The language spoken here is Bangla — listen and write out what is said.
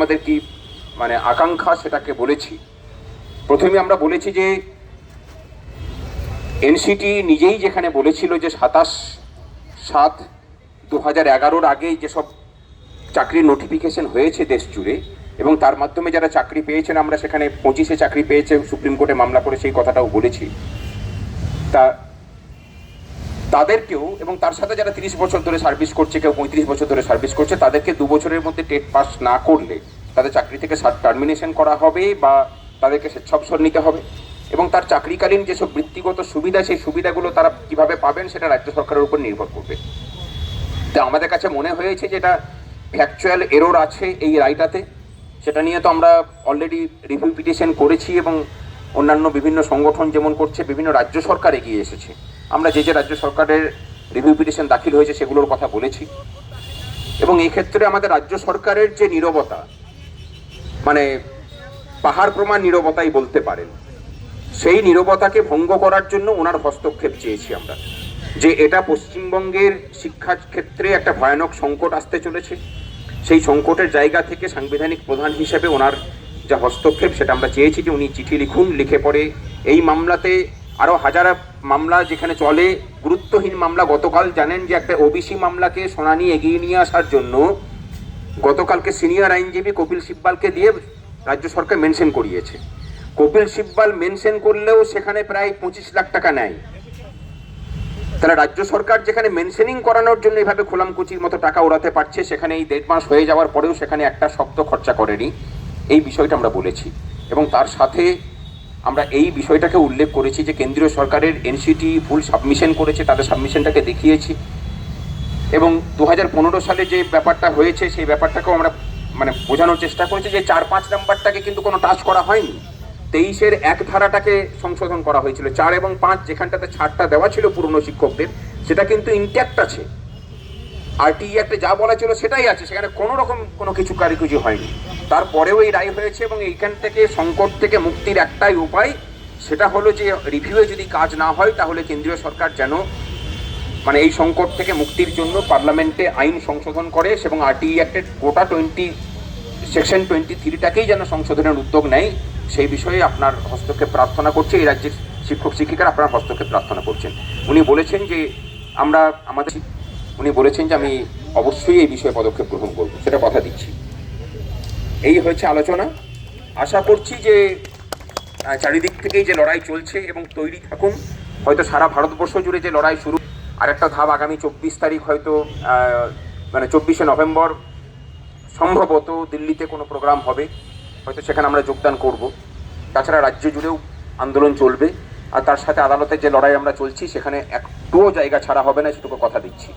আমাদের কি মানে আকাঙ্ক্ষা সেটাকে বলেছি? প্রথমে আমরা বলেছি যে, এনসিটি নিজেই যেখানে বলেছিল যে সাতাশ সাত দু হাজার এগারোর আগে যেসব চাকরির নোটিফিকেশন হয়েছে দেশ জুড়ে, এবং তার মাধ্যমে যারা চাকরি পেয়েছেন, আমরা সেখানে পঁচিশে চাকরি পেয়েছে, সুপ্রিম কোর্টে মামলা করে সেই কথাটাও বলেছি। তা তাদেরকেও এবং তার সাথে যারা তিরিশ বছর ধরে সার্ভিস করছে, কেউ পঁয়ত্রিশ বছর ধরে সার্ভিস করছে, তাদেরকে দু বছরের মধ্যে টেট পাস না করলে তাদের চাকরি থেকে টার্মিনেশন করা হবে বা তাদেরকে স্বেচ্ছাবসর নিতে হবে? এবং তার চাকরিকালীন যেসব বৃত্তিগত সুবিধা, সেই সুবিধাগুলো তারা কীভাবে পাবেন সেটা রাজ্য সরকারের উপর নির্ভর করবে। তা আমাদের কাছে মনে হয়েছে যেটা ফ্যাকচুয়াল এরর আছে এই রায়টাতে। সেটা নিয়ে তো আমরা অলরেডি রিভিউ পিটিশন করেছি এবং অন্যান্য বিভিন্ন সংগঠন যেমন করছে, বিভিন্ন রাজ্য সরকার এগিয়ে এসেছে। আমরা যে যে রাজ্য সরকারের রিভিউ পিটিশন দাখিল হয়েছে সেগুলোর কথা বলেছি। এবং এই ক্ষেত্রে আমাদের রাজ্য সরকারের যে নীরবতা মানে পাহাড় প্রমাণ নীরবতাই বলতে পারেন, সেই নীরবতাকে ভঙ্গ করার জন্য ওনার হস্তক্ষেপ চেয়েছি আমরা। যে এটা পশ্চিমবঙ্গের শিক্ষার ক্ষেত্রে একটা ভয়ানক সংকট আসতে চলেছে, সেই সংকটের জায়গা থেকে সাংবিধানিক প্রধান হিসেবে ওনার যা হস্তক্ষেপ সেটা আমরা চেয়েছি যে উনি চিঠি লিখুন, লিখে পড়ে এই মামলাতে আরও হাজার মামলা যেখানে চলে, গুরুত্বহীন মামলা। গতকাল জানেন যে একটা ওবিসি মামলাকে শুনানি এগিয়ে নিয়ে আসার জন্য গতকালকে সিনিয়র আইনজীবী কপিল সিব্বালকে দিয়ে রাজ্য সরকার মেনশন করিয়েছে। কপিল সিব্বাল মেনশন করলেও সেখানে প্রায় পঁচিশ লাখ টাকা নেয়। তাহলে রাজ্য সরকার যেখানে মেনশনিং করানোর জন্য এভাবে খোলামকুচির মতো টাকা ওড়াতে পারছে, সেখানে এই দেড় মাস হয়ে যাওয়ার পরেও সেখানে একটা শব্দ খরচা করেনি। এই বিষয়টা আমরা বলেছি। এবং তার সাথে আমরা এই বিষয়টাকে উল্লেখ করেছি যে কেন্দ্রীয় সরকারের এনসিটি ভুল সাবমিশন করেছে, তাদের সাবমিশনটাকে দেখিয়েছি। এবং দু হাজার পনেরো সালে যে ব্যাপারটা হয়েছে, সেই ব্যাপারটাকেও আমরা মানে বোঝানোর চেষ্টা করেছি যে চার পাঁচ নাম্বারটাকে কিন্তু কোনো টাচ করা হয়নি। তেইশের এক ধারাটাকে সংশোধন করা হয়েছিল। চার এবং পাঁচ যেখানটাতে ছাড়টা দেওয়া ছিল পুরনো শিক্ষকদের, সেটা কিন্তু ইনট্যাক্ট আছে। আর টি একটা যা বলা ছিল সেটাই আছে, সেখানে কোনো রকম কোনো কিছু কারিকুজি হয়নি। তারপরেও এই রায় হয়েছে এবং এইখান থেকে সংকট থেকে মুক্তির একটাই উপায়, সেটা হলো যে রিভিউয়ে যদি কাজ না হয়, তাহলে কেন্দ্রীয় সরকার যেন মানে এই সংকট থেকে মুক্তির জন্য পার্লামেন্টে আইন সংশোধন করে এবং আরটিই অ্যাক্টের গোটা টোয়েন্টি সেকশন টোয়েন্টি থ্রিটাকেই যেন সংশোধনের উদ্যোগ নেয়, সেই বিষয়ে আপনার হস্তক্ষেপ প্রার্থনা করছে। এই রাজ্যের শিক্ষক শিক্ষিকারা আপনার হস্তক্ষেপ প্রার্থনা করছেন। উনি বলেছেন যে আমরা আমাদের উনি বলেছেন যে আমি অবশ্যই এই বিষয়ে পদক্ষেপ গ্রহণ করব, সেটা কথা দিচ্ছি। এই হয়েছে আলোচনা। আশা করছি যে চারিদিক থেকেই যে লড়াই চলছে এবং তৈরি থাকুন, হয়তো সারা ভারতবর্ষ জুড়ে যে লড়াই শুরু, আর একটা ধাপ আগামী চব্বিশ তারিখ হয়তো মানে চব্বিশে নভেম্বর, সম্ভবত দিল্লিতে কোনো প্রোগ্রাম হবে, হয়তো সেখানে আমরা যোগদান করব। তাছাড়া রাজ্য জুড়েও আন্দোলন চলবে, আর তার সাথে আদালতের যে লড়াই আমরা চলছি, সেখানে একটুও জায়গা ছাড়া হবে না, সেটুকু কথা দিচ্ছি।